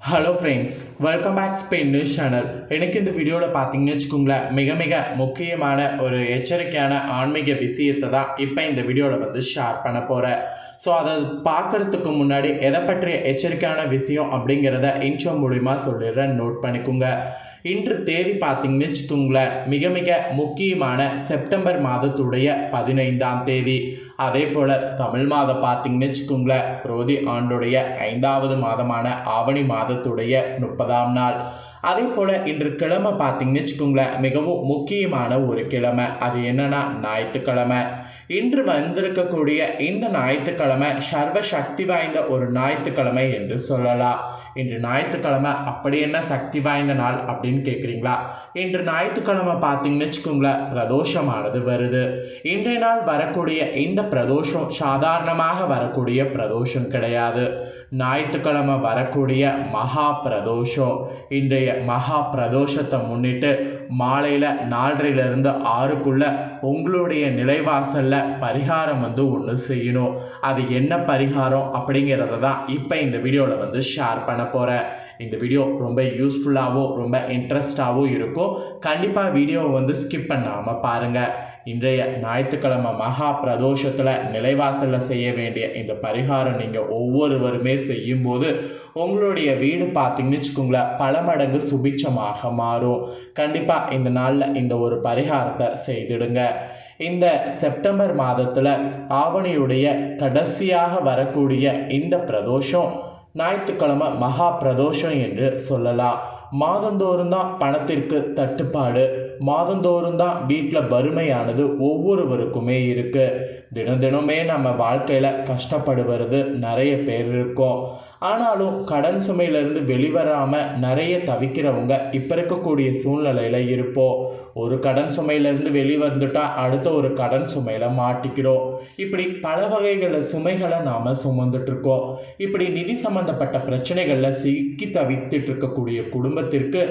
Hello friends welcome back Spain news channel எனக்கு இந்த வீடியோவில் பார்த்தீங்கன்னு வச்சுக்கோங்களேன் மிக மிக முக்கியமான ஒரு எச்சரிக்கையான ஆன்மீக விஷயத்தை தான் இப்போ இந்த வீடியோவில் வந்து ஷேர் பண்ண போகிறேன் ஸோ அதை பார்க்குறதுக்கு முன்னாடி எதை பற்றிய எச்சரிக்கையான விஷயம் அப்படிங்கிறத இன்ஷோ மூலிமா சொல்லிடுறேன். நோட் பண்ணிக்கோங்க. இன்று தேதி பார்த்தீங்கன்னு வச்சுக்கோங்களேன். மிக மிக முக்கியமான செப்டம்பர் மாதத்துடைய பதினைந்தாம் தேதி. அதே போல் தமிழ் மாதம் பார்த்தீங்கன்னு வச்சுக்கோங்களேன். குரோதி ஆண்டுடைய ஐந்தாவது மாதமான ஆவணி மாதத்துடைய முப்பதாம் நாள். அதே போல் இன்று கிழமை பார்த்தீங்கன்னு வச்சுக்கோங்களேன். மிகவும் முக்கியமான ஒரு கிழமை. அது என்னன்னா ஞாயிற்றுக்கிழமை. இன்று வந்திருக்கக்கூடிய இந்த ஞாயிற்றுக்கிழமை சர்வ சக்தி வாய்ந்த ஒரு ஞாயிற்றுக்கிழமை என்று சொல்லலாம். இன்று ஞாயிற்றுக்கிழமை அப்படி என்ன சக்தி வாய்ந்த நாள் அப்படின்னு கேட்குறீங்களா இன்று ஞாயிற்றுக்கிழமை பார்த்தீங்கன்னு வச்சுக்கோங்களேன் பிரதோஷமானது வருது. இன்றைய நாள் வரக்கூடிய இந்த பிரதோஷம் சாதாரணமாக வரக்கூடிய பிரதோஷம் கிடையாது. ஞாயிற்றுக்கிழமை வரக்கூடிய மகா பிரதோஷம். இன்றைய மகா பிரதோஷத்தை முன்னிட்டு மாலையில் நாலரையிலிருந்து ஆறுக்குள்ளே உங்களுடைய நிலைவாசலில் பரிகாரம் வந்து ஒன்று செய்யணும். அது என்ன பரிகாரம் அப்படிங்கிறத தான் இப்போ இந்த வீடியோவில் வந்து ஷேர் பண்ண போகிறேன் இந்த வீடியோ ரொம்ப யூஸ்ஃபுல்லாகவும் ரொம்ப இன்ட்ரெஸ்டாகவும் இருக்கும் கண்டிப்பாக வீடியோவை வந்து ஸ்கிப் பண்ணாமல் பாருங்கள் இன்றைய ஞாயிற்றுக்கிழமை மகா பிரதோஷத்தில் நிலைவாசலில் செய்ய வேண்டிய இந்த பரிகாரம் நீங்கள் ஒவ்வொருவருமே செய்யும்போது உங்களுடைய வீடு பார்த்தீங்கன்னு வச்சுக்கோங்களேன் பல மடங்கு சுபிட்சமாக மாறும். கண்டிப்பாக இந்த நாளில் இந்த ஒரு பரிகாரத்தை செய்திடுங்க. இந்த செப்டம்பர் மாதத்தில் ஆவணியுடைய கடைசியாக வரக்கூடிய இந்த பிரதோஷம் ஞாயிற்றுக்கிழமை மகா பிரதோஷம் என்று சொல்லலாம். மாதந்தோறும் தான் பணத்திற்கு தட்டுப்பாடு. மாதந்தோறும் தான் வீட்டில் வறுமையானது ஒவ்வொருவருக்குமே இருக்குது தினம் தினமே நம்ம வாழ்க்கையில் கஷ்டப்படுவது நிறைய பேர் இருக்கோம். ஆனாலும் கடன் சுமையிலேருந்து வெளிவராமல் நிறைய தவிக்கிறவங்க இப்போ இருக்கக்கூடிய சூழ்நிலையில் இருப்போம். ஒரு கடன் சுமையிலேருந்து வெளிவந்துட்டால் அடுத்த ஒரு கடன் சுமையில் மாட்டிக்கிறோம். இப்படி பல வகைகளில் சுமைகளை நாம் சுமந்துட்டுருக்கோம் இப்படி நிதி சம்மந்தப்பட்ட பிரச்சனைகளில் சிக்கி தவித்துட்டு இருக்கக்கூடிய குடும்பத்திற்கு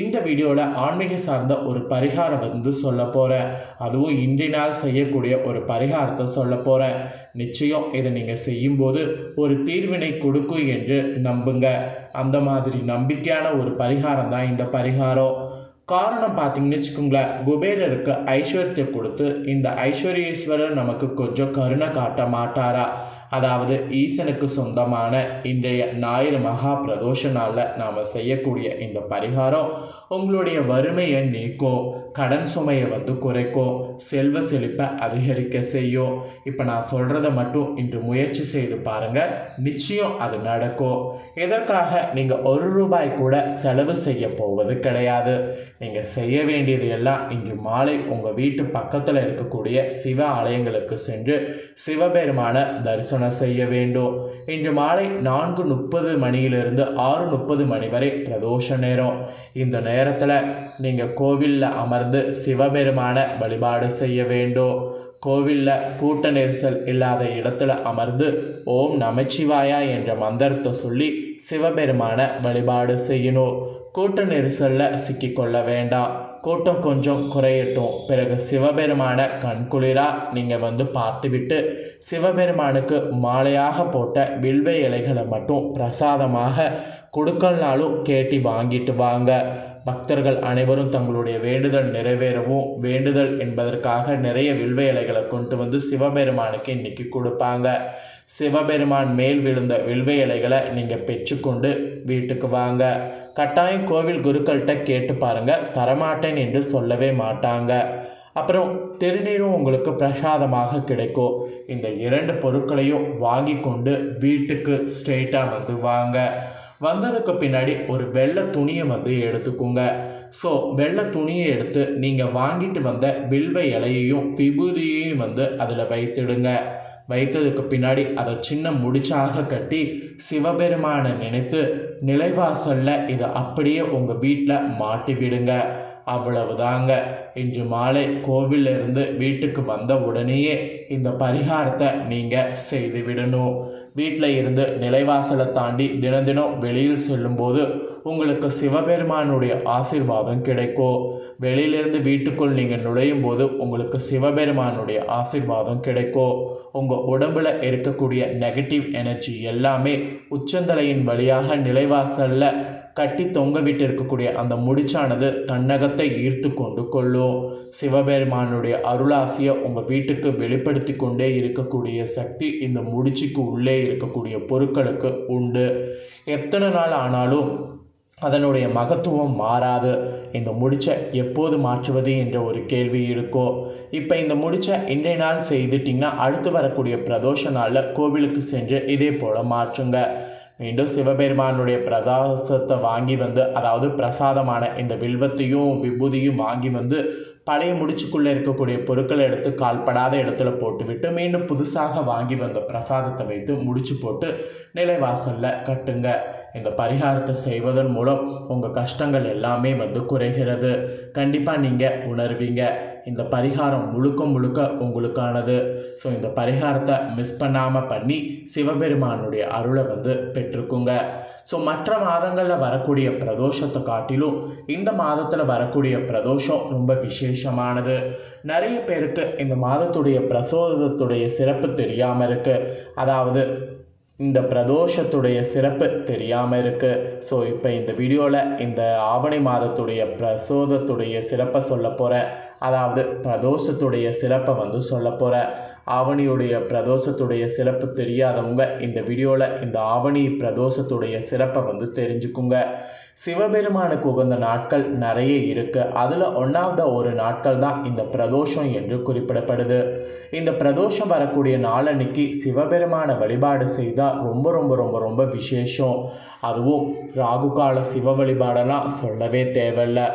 இந்த வீடியோவில் ஆன்மீக சார்ந்த ஒரு பரிகாரம் வந்து சொல்ல போகிறேன் அதுவும் இன்றினால் செய்யக்கூடிய ஒரு பரிகாரத்தை சொல்ல போகிறேன் நிச்சயம் இதை நீங்கள் செய்யும்போது ஒரு தீர்வினை கொடுக்கும் என்று நம்புங்க. அந்த மாதிரி நம்பிக்கையான ஒரு பரிகாரம் தான் இந்த பரிகாரம். காரணம் பார்த்தீங்கன்னு வச்சுக்கோங்களேன் குபேரருக்கு ஐஸ்வர்யத்தை கொடுத்து இந்த ஐஸ்வர்யேஸ்வரர் நமக்கு கொஞ்சம் கருணை காட்ட மாட்டாரா? அதாவது ஈசனுக்கு சொந்தமான இன்றைய ஞாயிறு மகா பிரதோஷ நாளில் நாம் செய்யக்கூடிய இந்த பரிகாரம் உங்களுடைய வறுமையை நீக்கும் கடன் சுமையை வந்து குறைக்கும் செல்வ செழிப்பை அதிகரிக்க செய்யும் இப்போ நான் சொல்கிறத மட்டும் இன்று முயற்சி செய்து பாருங்கள் நிச்சயம் அது நடக்கும். இதற்காக நீங்கள் ஒரு ரூபாய் கூட செலவு செய்ய போவது கிடையாது. நீங்கள் செய்ய வேண்டியது எல்லாம் இன்று மாலை உங்கள் வீட்டு பக்கத்தில் இருக்கக்கூடிய சிவ ஆலயங்களுக்கு சென்று சிவபெருமான தரிசனம் செய்ய வேண்டும். இன்று மாலை நான்கு முப்பது மணியிலிருந்து ஆறு முப்பது மணி வரை பிரதோஷ நேரம். இந்த நேரம் நேரத்தில் நீங்கள் கோவிலில் அமர்ந்து சிவபெருமான வழிபாடு செய்ய வேண்டும். கோவிலில் கூட்ட நெரிசல் இல்லாத இடத்துல அமர்ந்து ஓம் நமச்சிவாயா என்ற மந்திரத்தை சொல்லி சிவபெருமான வழிபாடு செய்யணும். கூட்ட நெரிசலில் சிக்கிக்கொள்ள வேண்டாம். கூட்டம் கொஞ்சம் குறையட்டும். பிறகு சிவபெருமான கண்குளிராக நீங்கள் வந்து பார்த்துவிட்டு சிவபெருமானுக்கு மாலையாக போட்ட வில்வ இலைகளை மட்டும் பிரசாதமாக கொடுக்கல்னாலும் கேட்டி வாங்கிட்டு வாங்க. பக்தர்கள் அனைவரும் தங்களுடைய வேண்டுதல் நிறைவேறவும் வேண்டுதல் என்பதற்காக நிறைய வில்வ இலைகளை கொண்டு வந்து சிவபெருமானுக்கு இன்னைக்கு கொடுப்பாங்க. சிவபெருமான் மேல் விழுந்த வில்வ இலைகளை நீங்கள் பெற்றுக்கொண்டு வீட்டுக்கு வாங்க. கட்டாயம் கோவில் குருக்கள்கிட்ட கேட்டு பாருங்கள் தரமாட்டேன் என்று சொல்லவே மாட்டாங்க. அப்புறம் திருநீரும் உங்களுக்கு பிரசாதமாக கிடைக்கும். இந்த இரண்டு பொருட்களையும் வாங்கி கொண்டு வீட்டுக்கு ஸ்ட்ரெயிட்டாக வந்து வாங்க. வந்ததுக்கு பின்னாடி ஒரு வெள்ளை துணியை வந்து எடுத்துக்கோங்க. ஸோ வெள்ளை துணியை எடுத்து நீங்கள் வாங்கிட்டு வந்த வில்வ இலையையும் விபூதியையும் வந்து அதில் வைத்திடுங்க. வைத்ததுக்கு பின்னாடி அதை சின்ன முடிச்சாக கட்டி சிவபெருமானை நினைத்து நிலைவாசலில் இதை அப்படியே உங்கள் வீட்டில் மாட்டி விடுங்க. அவ்வளவுதாங்க. இன்று மாலை கோவிலிருந்து வீட்டுக்கு வந்த உடனேயே இந்த பரிகாரத்தை நீங்கள் செய்து விடணும். வீட்டில் இருந்து நிலைவாசலை தாண்டி தினம் தினம் வெளியில் செல்லும்போது உங்களுக்கு சிவபெருமானுடைய ஆசீர்வாதம் கிடைக்கும். வெளியிலிருந்து வீட்டுக்குள் நீங்கள் நுழையும் போது உங்களுக்கு சிவபெருமானுடைய ஆசீர்வாதம் கிடைக்கும். உங்கள் உடம்பில் இருக்கக்கூடிய நெகட்டிவ் எனர்ஜி எல்லாமே உச்சந்தலையின் வழியாக நிலைவாசலில் கட்டி தொங்கவிட்டு இருக்கக்கூடிய அந்த முடிச்சானது தன்னகத்தை ஈர்த்து கொண்டு கொள்ளும். சிவபெருமானுடைய அருளாசியை உங்கள் வீட்டுக்கு வெளிப்படுத்தி கொண்டே இருக்கக்கூடிய சக்தி இந்த முடிச்சுக்கு உள்ளே இருக்கக்கூடிய பொருட்களுக்கு உண்டு. எத்தனை நாள் ஆனாலும் அதனுடைய மகத்துவம் மாறாது. இந்த முடிச்சை எப்போது மாற்றுவது என்ற ஒரு கேள்வி இருக்கோ. இப்போ இந்த முடிச்சை இன்றைய நாள் செய்துட்டிங்கன்னா அடுத்து வரக்கூடிய பிரதோஷ நாளில் கோவிலுக்கு சென்று இதே போல் மாற்றுங்க. மீண்டும் சிவபெருமானுடைய பிரதாசத்தை வாங்கி வந்து அதாவது பிரசாதமான இந்த வில்வத்தையும் விபூதியும் வாங்கி வந்து பழைய முடிச்சுக்குள்ளே இருக்கக்கூடிய பொருட்களை எடுத்து கால்படாத இடத்துல போட்டுவிட்டு மீண்டும் புதுசாக வாங்கி வந்த பிரசாதத்தை வைத்து முடிச்சு போட்டு நிலைவாசலில் கட்டுங்க. இந்த பரிகாரத்தை செய்வதன் மூலம் உங்கள் கஷ்டங்கள் எல்லாமே வந்து குறைகிறது. கண்டிப்பாக நீங்கள் உணர்வீங்க. இந்த பரிகாரம் முழுக்க முழுக்க உங்களுக்கானது. ஸோ இந்த பரிகாரத்தை மிஸ் பண்ணாமல் பண்ணி சிவபெருமானுடைய அருளை வந்து பெற்றுக்குங்க. ஸோ மற்ற மாதங்களில் வரக்கூடிய பிரதோஷத்தை காட்டிலும் இந்த மாதத்தில் வரக்கூடிய பிரதோஷம் ரொம்ப விசேஷமானது. நிறைய பேருக்கு இந்த மாதத்துடைய பிரசோதத்துடைய சிறப்பு தெரியாமல் இருக்குது அதாவது இந்த பிரதோஷத்துடைய சிறப்பு தெரியாமல் இருக்குது ஸோ இப்போ இந்த வீடியோவில் இந்த ஆவணி மாதத்துடைய பிரசோதத்துடைய சிறப்பை சொல்ல போகிறேன் அதாவது பிரதோஷத்துடைய சிறப்பை வந்து சொல்ல போகிறேன் ஆவணியுடைய பிரதோஷத்துடைய சிறப்பு தெரியாதவங்க இந்த வீடியோவில் இந்த ஆவணி பிரதோஷத்துடைய சிறப்பை வந்து தெரிஞ்சுக்குங்க. சிவபெருமானுக்கு உகந்த நாட்கள் நிறைய இருக்குது அதில் ஒன்றாவது ஒரு நாட்கள் தான் இந்த பிரதோஷம் என்று குறிப்பிடப்படுது. இந்த பிரதோஷம் வரக்கூடிய நாளன்னைக்கு சிவபெருமானை வழிபாடு செய்தால் ரொம்ப ரொம்ப ரொம்ப ரொம்ப விசேஷம். அதுவும் ராகு கால சிவ வழிபாடெல்லாம் சொல்லவே தேவையில்லை.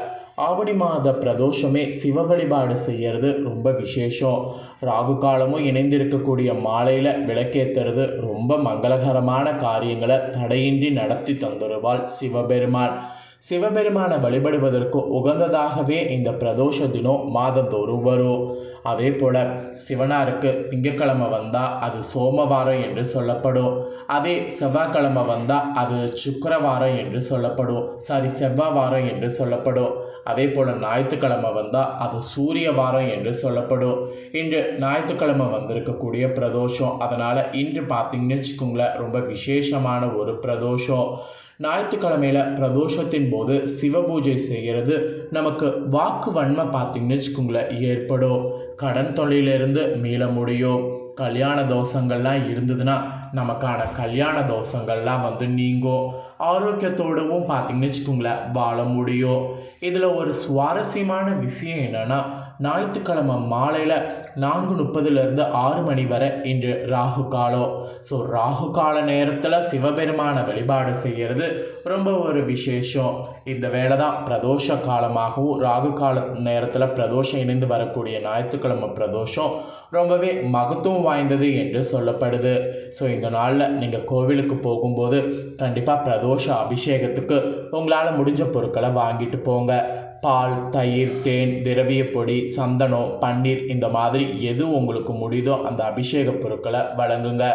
ஆவணி மாத பிரதோஷமே சிவ வழிபாடு செய்கிறது ரொம்ப விசேஷம். ராகு காலமும் இணைந்திருக்கக்கூடிய மாலையில் விளக்கேற்றுறது ரொம்ப மங்களகரமான காரியங்களை தடையின்றி நடத்தி தந்துருவாள் சிவபெருமான். சிவபெருமானை வழிபடுவதற்கு உகந்ததாகவே இந்த பிரதோஷ தினம் மாதந்தோறும் வரும். அதே போல் சிவனாருக்கு திங்கக்கிழமை வந்தால் அது சோமவாரம் என்று சொல்லப்படும். அதே செவ்வாய்க்கிழமை வந்தால் அது சுக்கரவாரம் என்று சொல்லப்படும். சாரி செவ்வாய் வாரம் என்று சொல்லப்படும். அதே போல் ஞாயிற்றுக்கிழமை வந்தால் அது சூரிய வாரம் என்று சொல்லப்படும். இன்று ஞாயிற்றுக்கிழமை வந்திருக்கக்கூடிய பிரதோஷம். அதனால் இன்று பார்த்தீங்கன்னு வச்சுக்கோங்களேன் ரொம்ப விசேஷமான ஒரு பிரதோஷம். ஞாயிற்றுக்கிழமையில் பிரதோஷத்தின் போது சிவ பூஜை செய்கிறது நமக்கு வாக்கு வன்மை பார்த்தீங்கன்னு வச்சுக்கோங்களேன் ஏற்படும். கடன் தொழிலிருந்து மீள முடியும். கல்யாண தோஷங்கள்லாம் இருந்ததுன்னா நமக்கான கல்யாண தோஷங்கள்லாம் வந்து நீங்கும். ஆரோக்கியத்தோடவும் பார்த்தீங்கன்னு வச்சுக்கோங்களேன் வாழ முடியும். இதில் ஒரு சுவாரஸ்யமான விஷயம் என்னென்னா ஞாயிற்றுக்கிழமை மாலையில் நான்கு முப்பதுலேருந்து ஆறு மணி வரை இன்று ராகு காலம். ஸோ ராகு கால நேரத்தில் சிவபெருமான வழிபாடு செய்கிறது ரொம்ப ஒரு விசேஷம். இந்த வேலை தான் பிரதோஷ காலமாகவும் ராகு கால நேரத்தில் பிரதோஷம் இணைந்து வரக்கூடிய ஞாயிற்றுக்கிழமை பிரதோஷம் ரொம்பவே மகத்துவம் வாய்ந்தது என்று சொல்லப்படுது. ஸோ இந்த நாளில் நீங்கள் கோவிலுக்கு போகும்போது கண்டிப்பாக பிரதோஷ அபிஷேகத்துக்கு உங்களால் முடிஞ்ச பொருட்களை வாங்கிட்டு போங்க. பால் தயிர் தேன் திரவிய பொடி சந்தனம் பன்னீர் இந்த மாதிரி எது உங்களுக்கு முடியுதோ அந்த அபிஷேக பொருட்களை வழங்குங்க.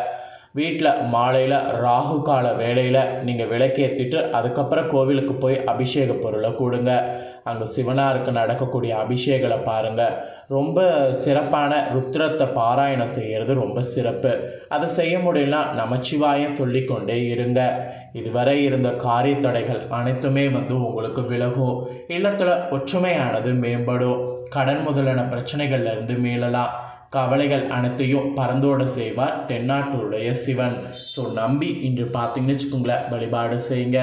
வீட்டில் மாலையில் ராகு கால வேலையில் நீங்கள் விளக்கேற்றிட்டு அதுக்கப்புறம் கோவிலுக்கு போய் அபிஷேக பொருளை கொடுங்க. அங்கே சிவனாருக்கு நடக்கக்கூடிய அபிஷேகளை பாருங்கள் ரொம்ப சிறப்பான ருத்ரத்தை பாராயணம் செய்கிறது ரொம்ப சிறப்பு. அதை செய்ய முடியலனா நமச்சிவாயம் சொல்லிக்கொண்டே இருங்க. இதுவரை இருந்த காரிய தடைகள் அனைத்துமே வந்து உங்களுக்கு விலகும். இல்லத்தில் ஒற்றுமையானது மேம்படும். கடன் முதலான பிரச்சனைகள்லேருந்து மீளலாம். கவலைகள் அனைத்தையும் பறந்தோட செய்வார் தென்னாட்டுடைய சிவன். ஸோ நம்பி இன்று பார்த்தீங்கன்னு வச்சுக்கோங்களேன் வழிபாடு செய்யுங்க.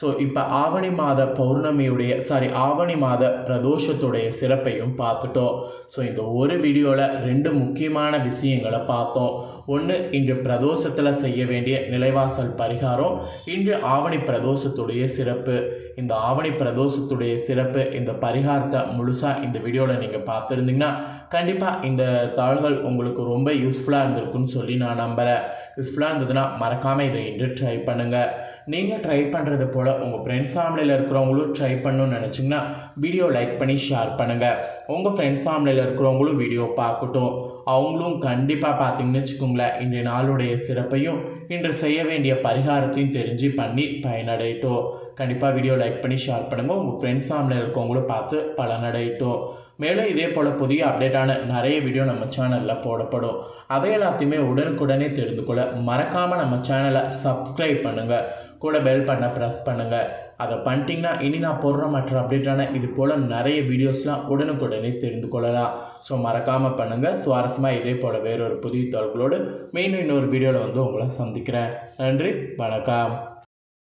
ஸோ இப்போ ஆவணி மாத பௌர்ணமியுடைய சாரி ஆவணி மாத பிரதோஷத்துடைய சிறப்பையும் பார்த்துட்டோம். ஸோ இந்த ஒரு வீடியோவில் ரெண்டு முக்கியமான விஷயங்களை பார்த்தோம். ஒன்று இன்று பிரதோஷத்தில் செய்ய வேண்டிய நிலைவாசல் பரிகாரம் இன்று ஆவணி பிரதோஷத்துடைய சிறப்பு. இந்த ஆவணி பிரதோஷத்துடைய சிறப்பு இந்த பரிகாரத்தை முழுசாக இந்த வீடியோவில் நீங்கள் பார்த்துருந்தீங்கன்னா கண்டிப்பாக இந்த தாள்கள் உங்களுக்கு ரொம்ப யூஸ்ஃபுல்லாக இருந்திருக்குன்னு சொல்லி நான் நம்புகிறேன் யூஸ்ஃபுல்லாக இருந்ததுன்னா மறக்காமல் இதை இன்று ட்ரை பண்ணுங்கள் நீங்கள் ட்ரை பண்ணுறது போல் உங்கள் ஃப்ரெண்ட்ஸ் ஃபேமிலியில் இருக்கிறவங்களும் ட்ரை பண்ணணும்னு நினச்சிங்கன்னா வீடியோ லைக் பண்ணி ஷேர் பண்ணுங்கள் உங்கள் ஃப்ரெண்ட்ஸ் ஃபேமிலியில் இருக்கிறவங்களும் வீடியோ பார்க்கட்டும். அவங்களும் கண்டிப்பாக பார்த்தீங்கன்னு வச்சுக்கோங்களேன் இன்றைய நாளுடைய சிறப்பையும் இன்று செய்ய வேண்டிய பரிகாரத்தையும் தெரிஞ்சு பண்ணி பயனடையட்டும். கண்டிப்பாக வீடியோ லைக் பண்ணி ஷேர் பண்ணுங்கள் உங்கள் ஃப்ரெண்ட்ஸ் ஃபேமிலியில் இருக்கவங்களும் பார்த்து பலனடையட்டும். மேலும் இதே போல் புதிய அப்டேட்டான நிறைய வீடியோ நம்ம சேனலில் போடப்படும். அதை எல்லாத்தையுமே உடனுக்குடனே தெரிந்து கொள்ள மறக்காமல் நம்ம சேனலை சப்ஸ்கிரைப் பண்ணுங்கள் கூட பெல் பண்ண ப்ரெஸ் பண்ணுங்கள் அதை பண்ணிட்டீங்கன்னா இனி நான் போடுற மற்ற அப்டேட்டான இது போல் நிறைய வீடியோஸ்லாம் உடனுக்குடனே தெரிந்து கொள்ளலாம். ஸோ மறக்காமல் பண்ணுங்கள் சுவாரஸ்யமாக இதே போல் வேறொரு புதிய தகவல்களோடு மீண்டும் இன்னொரு வீடியோவில் வந்து உங்களை சந்திக்கிறேன். நன்றி வணக்கம்.